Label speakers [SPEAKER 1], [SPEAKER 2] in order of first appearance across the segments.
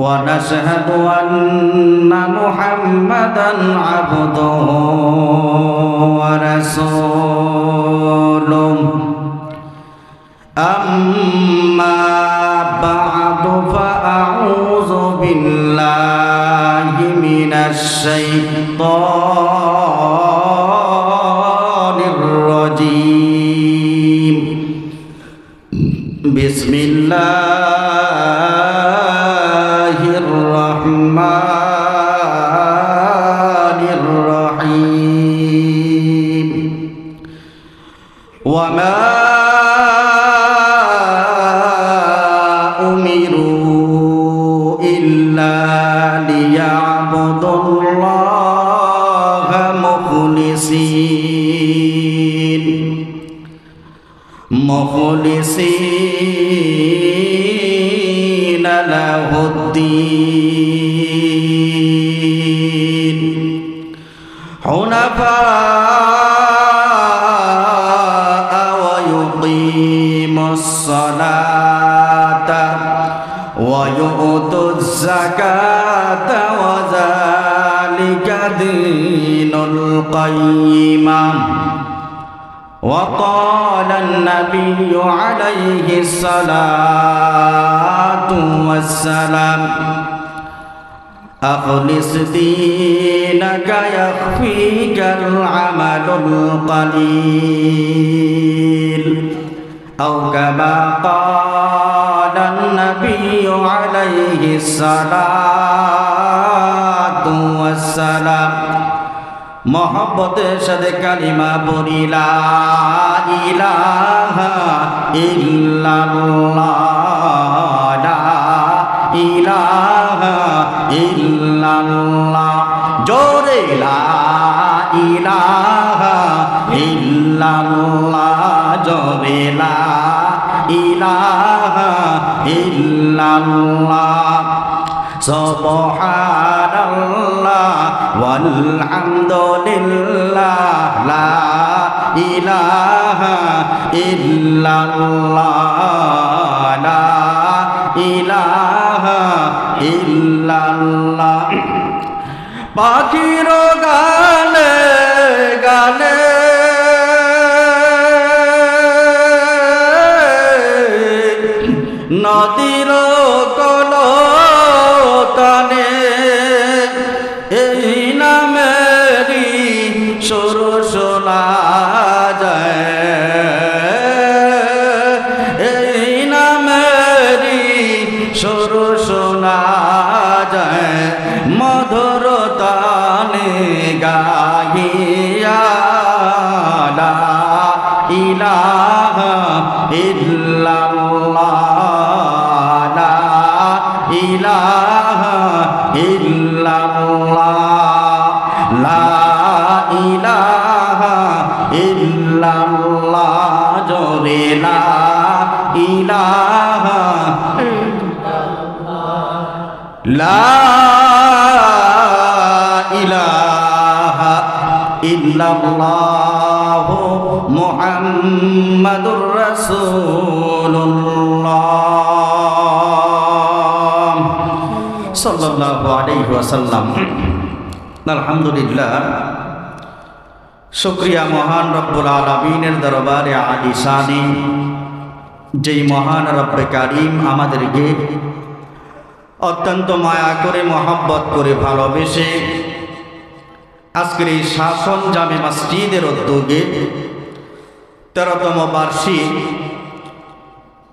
[SPEAKER 1] ونشهد أن محمدا عبده ورسوله أما بعد فأعوذ بالله من الشيطان ويؤتوا الزكاة وذلك دين القيمة وقال النبي عليه الصلاة والسلام أخلص دينك يخفيك العمل القليل أو كما قال النبي عليه الصلاة والسلام মহব্বতের সাথে কালিমা বলি লা ইলাহা ইল্লাল্লাহ লা ইলাহা ইল্লাল্লাহ জোরে লা ইলাহা ইল্লাল্লাহ জোরে লা ইলাহা ইল্লাল্লাহ সুবহানাল্লাহ walhamdulillah la ilaha illallah la ilaha illallah পাখির গানে ইলাহা লা ইলাহা আলহামদুলিল্লাহ। শুক্রিয়া মহান রব্বুল আলমিনের দরবারে আদি সানি যেই মহান রব্বে কারিম আমাদেরকে অত্যন্ত মায়া করে, মহাব্বত করে ভালোবেসে আজকের এই শাসন জামে মসজিদের উদ্যোগে তেরোতম বার্ষিক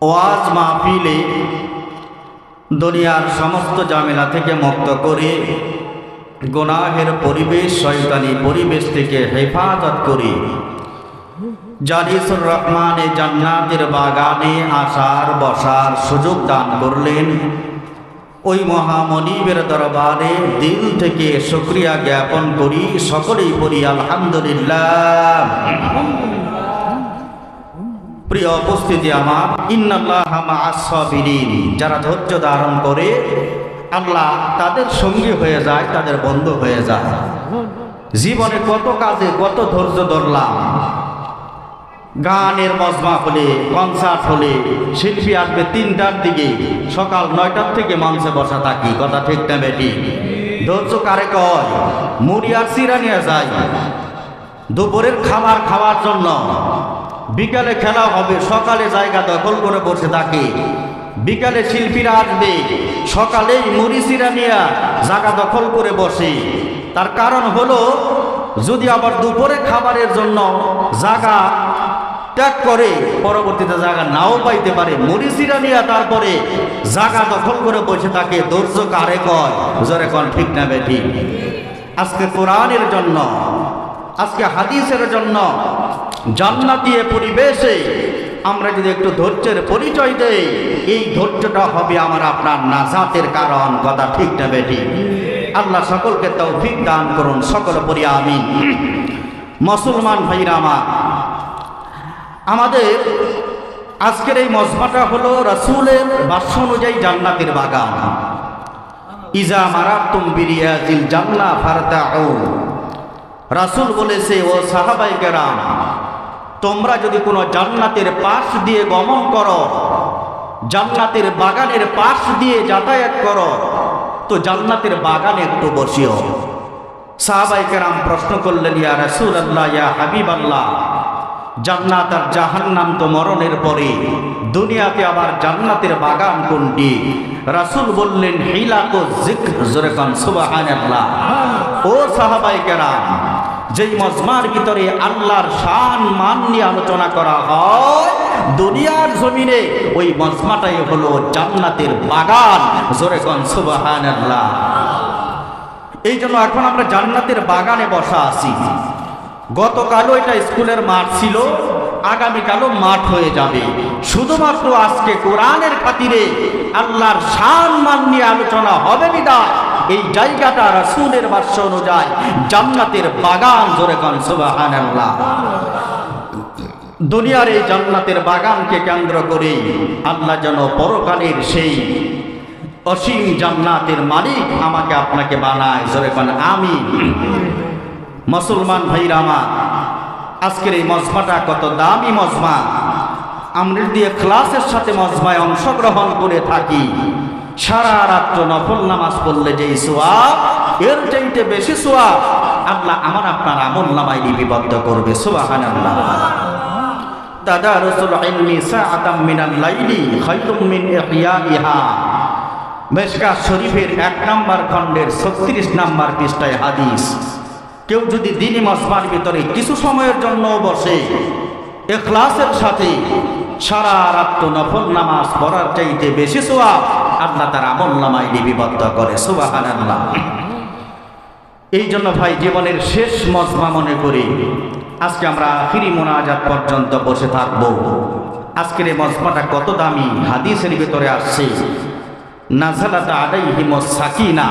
[SPEAKER 1] ওয়াজ মাহফিলে দুনিয়ার সমস্ত জামেলা থেকে মুক্ত করে গোনাহের পরিবেশ, শয়তানি পরিবেশ থেকে হেফাজত করে জারিসুর রহমানে জান্নাতের বাগানে আসার বসার সুযোগ দান করলেন। ওই মহামনিবের দরবারে দিল থেকে শুক্রিয়া জ্ঞাপন করি, সকলেই পড়ি আলহামদুলিল্লাহ। প্রিয় উপস্থিতি আমার, ইন্নাল্লাহ যারা ধৈর্য ধারণ করে, আল্লাহ তাদের সঙ্গী হয়ে যায়, তাদের বন্ধু হয়ে যায়। জীবনে কত কাজে কত ধৈর্য ধরলাম গানের মজমা হলে কনসার্ট হলে, শিল্পী আসবে তিনটার দিকে। সকাল নয়টার থেকে মঞ্চে বসা থাকি, কথা ঠিক না বেটি? ধৈর্য কারে কয়? মুড়ি আর চিরা নিয়ে যায় দুপুরের খাবার খাওয়ার জন্য। বিকালে খেলা হবে, সকালে জায়গা দখল করে বসে থাকে। বিকালে শিল্পীরা আসবে, সকালেই মুড়ি চিরা নিয়ে জায়গা দখল করে বসে। তার কারণ হলো, যদি আবার দুপুরে খাবারের জন্য জায়গা ত্যাগ করে, পরবর্তীতে জায়গা নাও পাইতে পারে, মরিচিরা নিয়ে তারপরে জায়গা দখল করে বসে থাকে, ধৈর্য কারে কয়? জোরে কন, ঠিক না বেঠি আজকে কোরআনের জন্য, আজকে হাদিসের জন্য জান্নাতীয় পরিবেশে আমরা যদি একটু ধৈর্যের পরিচয় দেই, এই ধৈর্যটা হবে আমার আপনার নাজাতের কারণ, কথা ঠিক না বেটি আল্লাহ সকলকে তৌফিক দান করুন, সকল পরি আমিন। মুসলমান ভাইরা আমার আমাদের আজকের এই মজমাটা হলো রাসূলের বাস্য অনুযায়ী জান্নাতের বাগান। ইজা মারাতুম বিরিয়াজিল জান্না ফারতাউ। রাসূল বলেছে, ও সাহাবাই কেরাম, তোমরা যদি কোনো জান্নাতের পাশ দিয়ে গমন করো, জান্নাতের বাগানের পাশ দিয়ে যাতায়াত করো, তো জান্নাতের বাগানে একটু বসিও। সাহাবাই কেরাম প্রশ্ন করলেন, ইয়া রাসূল আল্লাহ ইয়া হাবিব আল্লাহ জান্নাত আর জাহান্নাম তো মরণের পরে, দুনিয়াতে আবার জান্নাতের বাগান কোনটি? রাসূল বললেন হিলা তো জিক্র, জোরে কান ও সাহাবাই কেরাম, যেই মজমার ভিতরে আল্লাহর শান, মান নিয়ে আলোচনা করা হয়, দুনিয়ার জমিনে ওই মজমাটাই হলো জান্নাতের বাগান, জোরে কান, সুবহানাল্লাহ। এই জন্য এখন আমরা জান্নাতের বাগানে বসা আছি। গতকালও এটা স্কুলের মাঠ ছিল, আগামীকালও মাঠ হয়ে যাবে। শুধুমাত্র আজকে কোরআনের খাতিরে আল্লাহর শান মান নিয়ে আলোচনা হবে বিদা এই জায়গাটা রাসূলের বাস্য অনুযায়ী জান্নাতের বাগান জোরে কন, সুবহানাল্লাহ। দুনিয়ার এই জান্নাতের বাগানকে কেন্দ্র করে আল্লাহ যেন পরকালের সেই অসীম জান্নাতের মালিক আমাকে আপনাকে বানায়, জোরে আমি মুসলমান ভাইরা আমার, আজকের এই মজমাটা কত দামি মজমা। আমরা দিয়ে ক্লাসের সাথে মজমায় অংশগ্রহণ করে থাকি। সারা রাত্র নফল নামাজ পড়লে যেই সোয়াব, এর চাইতে বেশি সোয়াব আল্লাহ আমার আপনার আমল নামায় লিপিবদ্ধ করবে সুবাহান আল্লাহ দাদা রসুল ইলমি সাআতাম মিনাল লাইলি খায়রুম মিন ইহইয়াইহা মেশকা শরীফের এক নাম্বার খণ্ডের ছত্রিশ নাম্বার পৃষ্ঠায় হাদিস। কেউ যদি দিনী মজমার ভিতরে কিছু সময়ের জন্য বসে, এখলাসের সাথে সারা রাত্র নফল নামাজ পড়ার চাইতে বেশি সোয়াব আল্লাহ তার আমল নামায় লিপিবদ্ধ করে সুবাহান আল্লাহ এই জন্য ভাই, জীবনের শেষ মজমা মনে করি, আজকে আমরা ফিরি মোনাজাত পর্যন্ত বসে থাকব। আজকের এই মজমাটা কত দামি, হাদিসের ভিতরে আসছে, নাজালাতা আলাইহিম সাকিনা।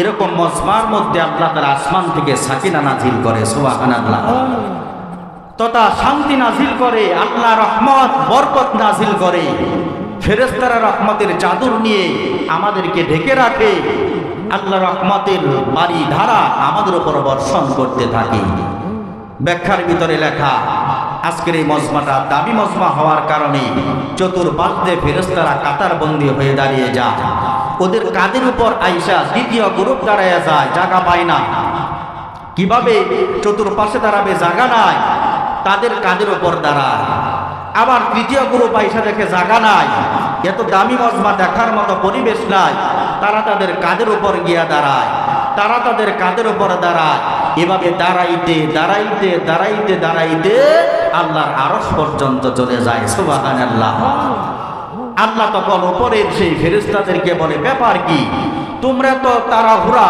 [SPEAKER 1] এরকম মজমার মধ্যে আল্লাহ তার আসমান থেকে সাকিনা নাজিল করে আল্লাহ তথা শান্তি নাজিল করে, আল্লাহ রহমত, বরকত নাজিল করে। ফেরেস্তারা রহমতের চাদর নিয়ে আমাদেরকে ঢেকে রাখে। আল্লাহ রহমতের বাড়ি ধারা আমাদের উপর বর্ষণ করতে থাকে। ব্যাখ্যার ভিতরে লেখা আজকের এই মজমাটা দাবি মজমা হওয়ার কারণে চতুর্পাশে ফেরেস্তারা কাতারবন্দি হয়ে দাঁড়িয়ে যায়। ওদের কাদের উপর আইসা দ্বিতীয় গ্রুপ দাঁড়ায় যায়, জায়গা পায় না। কীভাবে চতুর্পাশে দাঁড়াবে জায়গা নাই, তাদের কাদের উপর দাঁড়ায়। আবার তৃতীয় গ্রুপ আইসা দেখে জায়গা নাই, এত দামি মজমা দেখার মতো পরিবেশ নাই, তারা তাদের কাদের উপর গিয়া দাঁড়ায়, তারা তাদের কাদের উপর দাঁড়ায়। এভাবে দাঁড়াইতে দাঁড়াইতে দাঁড়াইতে দাঁড়াইতে আল্লাহর আরস পর্যন্ত চলে যায়। সুবাহান আল্লাহ আল্লাহ তখন উপরের সেই ফেরিস্তাদেরকে বলে, ব্যাপার কি? তোমরা তো তাড়াহুড়া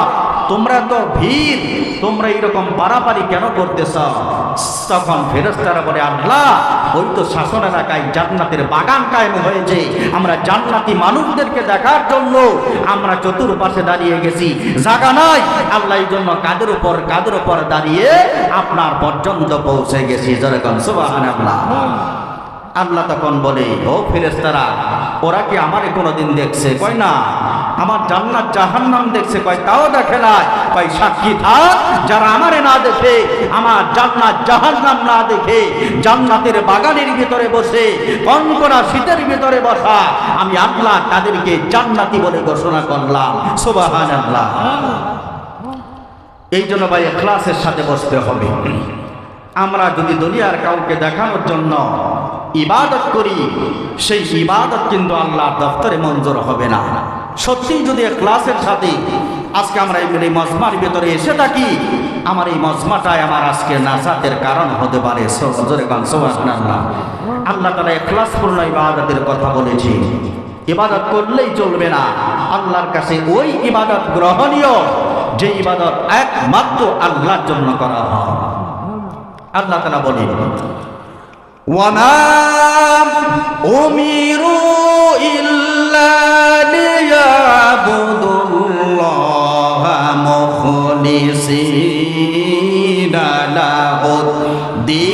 [SPEAKER 1] তোমরা তো ভিড় তোমরা এরকম পারাপারি কেন করতেছ? তখন ফেরেস্তারা বলে, আল্লাহ, ওই তো শাসন এলাকায় জান্নাতের বাগান কায়েম হয়েছে। আমরা জান্নাতি মানুষদেরকে দেখার জন্য আমরা চতুর্পাশে দাঁড়িয়ে গেছি। জায়গা নাই। আল্লাহ এই জন্য কাদের উপর কাদের উপর দাঁড়িয়ে আপনার পর্যন্ত পৌঁছে গেছি। যেরকম সুবাহান আল্লাহ আল্লাহ তখন বলে, ও ফেরেস্তারা ওরা কি আমারে কোনোদিন দেখছে? কয় না। আমার জান্নাত জাহান্নাম দেখছে, কয়, তাও দেখে নাই? কয়, সাক্ষী থাক, যারা আমারে না দেখে, আমার জান্নাত জাহান্নাম না দেখে, জান্নাতের বাগানের ভিতরে বসে, কনকনা শীতের ভিতরে বসা, আমি আল্লাহ তাদেরকে জান্নাতি বলে ঘোষণা করলাম। সুবাহান আল্লাহ এই জন্য ভাই ক্লাসের সাথে বসতে হবে। আমরা যদি দুনিয়ার কাউকে দেখানোর জন্য ইবাদত করি, সেই ইবাদত কিন্তু আল্লাহর দপ্তরে মঞ্জুর হবে না। সত্যিই যদি ক্লাসের সাথে আজকে আমরা এই মজমার ভেতরে এসে থাকি, আমার এই মজমাটাই আমার আজকে নাজাতের কারণ হতে পারে। আল্লাহ তারা এখলাসপূর্ণ ইবাদতের কথা বলেছি। ইবাদত করলেই চলবে না। আল্লাহর কাছে ওই ইবাদত গ্রহণীয়, যে ইবাদত একমাত্র আল্লাহর জন্য করা হয়। আল্লাহ তারা বলি ওয়ানা ওমিরু ইল্লা ليعبدوا الله مخلصين له الدين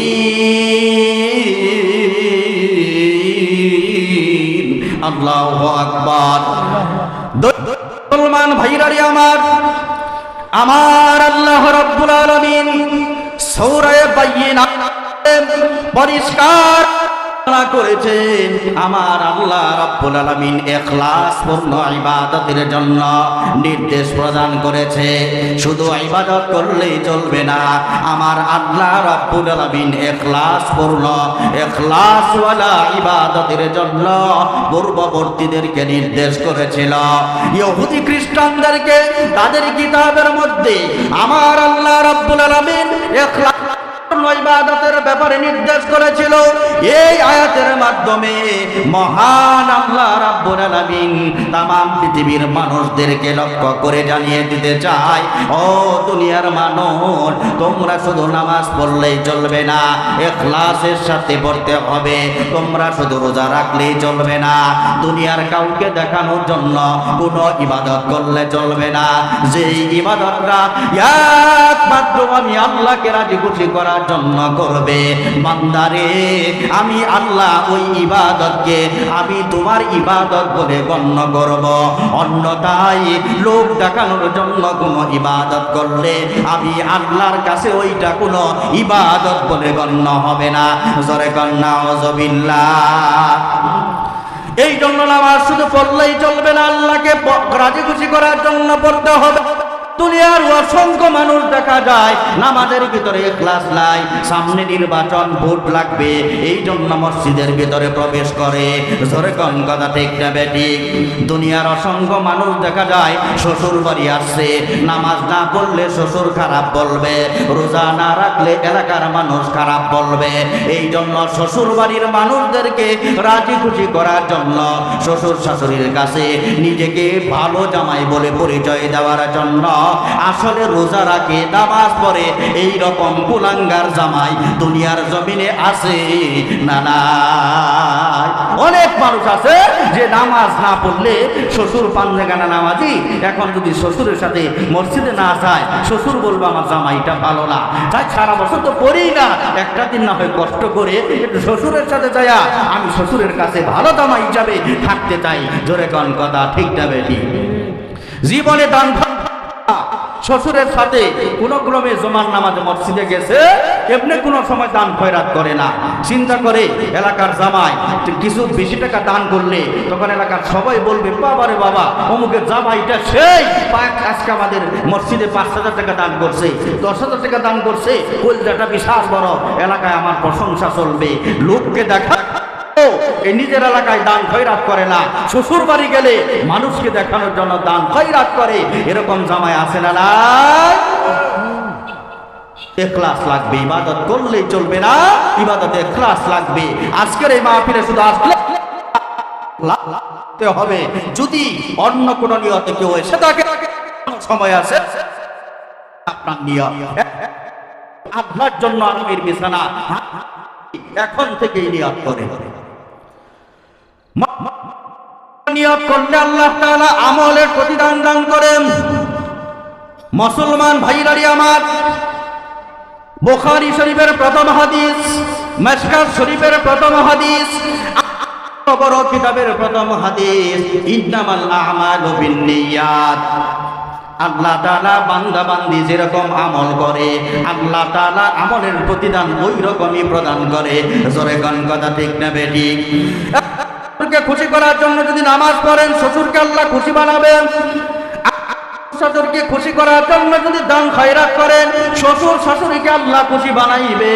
[SPEAKER 1] الله أكبر মুসলমান ভাইরারি আমার আমার আল্লাহ রব্বুল আলামিন সৌরায় বাইয়িনা পরিষ্কার করেছে আমার আল্লাহ রাব্বুল আলামিন ইখলাস পূর্ণ ইবাদতের জন্য নির্দেশ প্রদান করেছে। শুধু ইবাদত করলেই চলবে না, আমার আল্লাহ রাব্বুল আলামিন ইখলাস পূর্ণ ইখলাস ওয়ালা ইবাদতের জন্য পূর্ববর্তীদেরকে নির্দেশ করেছিল। ইহুদি খ্রিস্টানদেরকে তাদের কিতাবের মধ্যে, আমার আল্লাহ রাব্বুল আলামিন ইখলাস ইবাদতের ব্যাপারে নির্দেশ করেছিল। এই আয়াতের মাধ্যমে মহান আল্লাহ রাব্বুল আলামিন তাম পৃথিবীর মানুষদেরকে লক্ষ্য করে জানিয়ে দিতে চায়, ও দুনিয়ার মানুষ, তোমরা শুধু নামাজ পড়লেই চলবে না, এখলাসের সাথে পড়তে হবে, তোমরা শুধু রোজা রাখলেই চলবে না, দুনিয়ার কাউকে দেখানোর জন্য কোনো ইবাদত করলে চলবে না। যেই ইবাদতটা একমাত্র আমি আল্লাহকে রাজি খুশি করার জন্য করবে। বান্দারে, আমি আল্লাহ ওই ইবাদতকে আমি তোমার ইবাদত বলে গণ্য করব। অন্যতাই লোক দেখানোর জন্য কোনো ইবাদত করলে আমি আল্লাহর কাছে ওইটা কোনো ইবাদত বলে গণ্য হবে না। জরে কন্যা অজবিল্লা এই জন্য নামাজ শুধু পড়লেই চলবে না, আল্লাহকে রাজি খুশি করার জন্য পড়তে হবে। দুনিয়ার অসংখ্য মানুষ দেখা যায়, নামাজের ভিতরে ক্লাস নাই, সামনে নির্বাচন, ভোট লাগবে এই জন্য মসজিদের ভিতরে প্রবেশ করে। জোরে কন কথা ঠিক না বেঠিক দুনিয়ার অসংখ্য মানুষ দেখা যায়, শ্বশুর বাড়ি আসছে, নামাজ না পড়লে শ্বশুর খারাপ বলবে, রোজা না রাখলে এলাকার মানুষ খারাপ বলবে। এই জন্য শ্বশুর বাড়ির মানুষদেরকে রাজি খুশি করার জন্য শ্বশুর শাশুড়ির কাছে নিজেকে ভালো জামাই বলে পরিচয় দেওয়ার জন্য আসলে রোজা রাখে, নামাজ পড়ে এই রকম কুলাঙ্গার জামাই দুনিয়ার জমিনে আছে। না না। অনেক মানুষ আছে যে নামাজ না পড়লে শ্বশুর পাঞ্জাগানা নামাজি? এখন যদি শ্বশুরের সাথে মসজিদে না যায়, শ্বশুর বলব, আমার জামাইটা ভালো না। তাই সারা বছর তো পড়ি না। একটা দিন না হয় কষ্ট করে একটু শ্বশুরের সাথে যায়া আমি শ্বশুরের কাছে ভালো জামাই হিসাবে থাকতে চাই। জোরে কন কথা ঠিকটা বেটি? জীবনে দান শ্বশুরের সাথে কোন ক্রমে জমার নামাজে মসজিদে গেছে, এমনি কোনো সময় দান খয়রাত করে না। চিন্তা করে, এলাকার জামাই কিছু বেশি টাকা দান করলে, তখন এলাকার সবাই বলবে বাবারে বাবা অমুকের জামাইটা সেই পাক আজকে আমাদের মসজিদে পাঁচ হাজার টাকা দান করছে, দশ হাজার টাকা দান করছে ওই কলজাটা বিশাল বড়, এলাকায় আমার প্রশংসা চলবে। লোককে দেখা নিজের এলাকায় দান খয়রাত করে না। শ্বশুর বাড়ি গেলে মানুষকে দেখানোর জন্য দান খয়রাত করে। এরকম জামায় আছে না নাই? এখলাস লাগবে, ইবাদত করলেই চলবে না। ইবাদতে এখলাস লাগবে। আজকের এই মাহফিলে শুধু আসলে হবে। যদি অন্য কোন নিয়তে কেউ এসে থাকে, সময় আছে, আপনার নিয়ত। আল্লাহর জন্য আলমীর বিছানা। এখন থেকেই নিয়ত করে। নিয়ত করলে আল্লাহ আমলের প্রতিদান দান করেন। মুসলমান ভাইরারি আমার, বুখারী শরীফের প্রথম হাদিস, মেশকাত শরীফের প্রথম হাদিস, বড় কিতাবের প্রথম হাদিস, ইন্নামাল আমালু বিন্নিয়াত। আল্লাহ তাআলা বান্দা বান্দি যেরকম আমল করে, আল্লাহ তাআলা আমলের প্রতিদান ওই রকমই প্রদান করে। জোরে গান কথা ঠিক না বেঠিক শ্বশুরকে খুশি করার জন্য যদি নামাজ পড়েন, শ্বশুরকে আল্লাহ খুশি বানাবেন। শ্বশুরকে খুশি করার জন্য যদি দান খয়রাত করেন, শ্বশুর শাশুড়িকে আল্লাহ খুশি বানাইবে।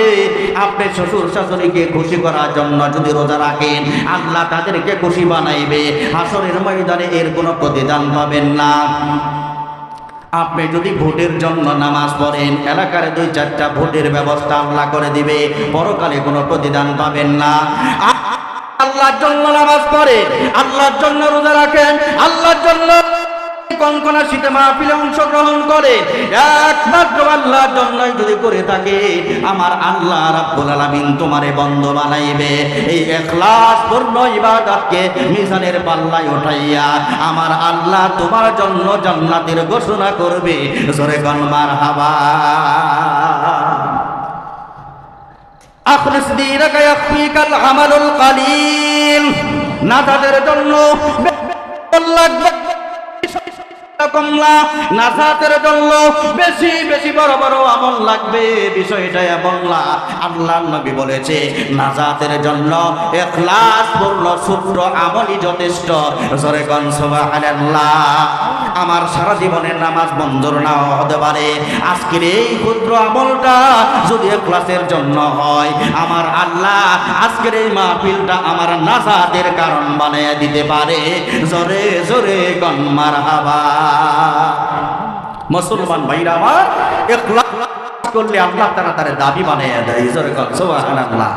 [SPEAKER 1] আপনি শ্বশুর শাশুড়িকে খুশি করার জন্য যদি রোজা রাখেন, আল্লাহ তাদেরকে খুশি বানাইবে। হাসরের ময়দানে এর কোনো প্রতিদান পাবেন না। আপনি যদি ভোটের জন্য নামাজ পড়েন, এলাকার দুই চারটা ভোটের ব্যবস্থা আল্লাহ করে দিবে, পরকালে কোনো প্রতিদান পাবেন না। আল্লাহর জন্য নামাজ পড়েন আল্লাহর জন্য রোজা রাখেন আল্লাহর জন্য কনকনা শীতে মাহফিলে অংশগ্রহণ করে। একমাত্র আল্লাহর যদি করে থাকে, আমার আল্লাহ রাব্বুল আলামিন তোমারে বন্ধ বানাইবে। এই ইখলাস পূর্ণ ইবাদতকে মিজানের পাল্লায় উঠাইয়া আমার আল্লাহ তোমার জন্য জান্নাতের ঘোষণা করবে। জোরে গন মারহাবা। আখলিস দীনাকা ইয়াকফিকাল আমালুল কালিল। না তাদের জন্য লাগবে কমলা নাজাতের জন্য বেশি বেশি বড় বড় আমল লাগবে, বিষয়টা এমন আল্লাহ নবী বলেছে নাজাতের জন্য এখলাস পূর্ণ সূত্র আমলই যথেষ্ট। জোরে গন সুবহানাল্লাহ। আমার সারা জীবনের নামাজ মঞ্জুর না হতে পারে। আজকের এই ক্ষুদ্র আমলটা যদি এখলাসের জন্য হয়, আমার আল্লাহ আজকের এই মাহফিলটা আমার নাজাতের কারণ বানিয়ে দিতে পারে। জোরে জোরে গন মারহাবা। মুসলমান ভাইরা আমার করলে আল্লাহ তারা তার দাবি বানিয়ে দেয়। জোরে গন সুবহানাল্লাহ।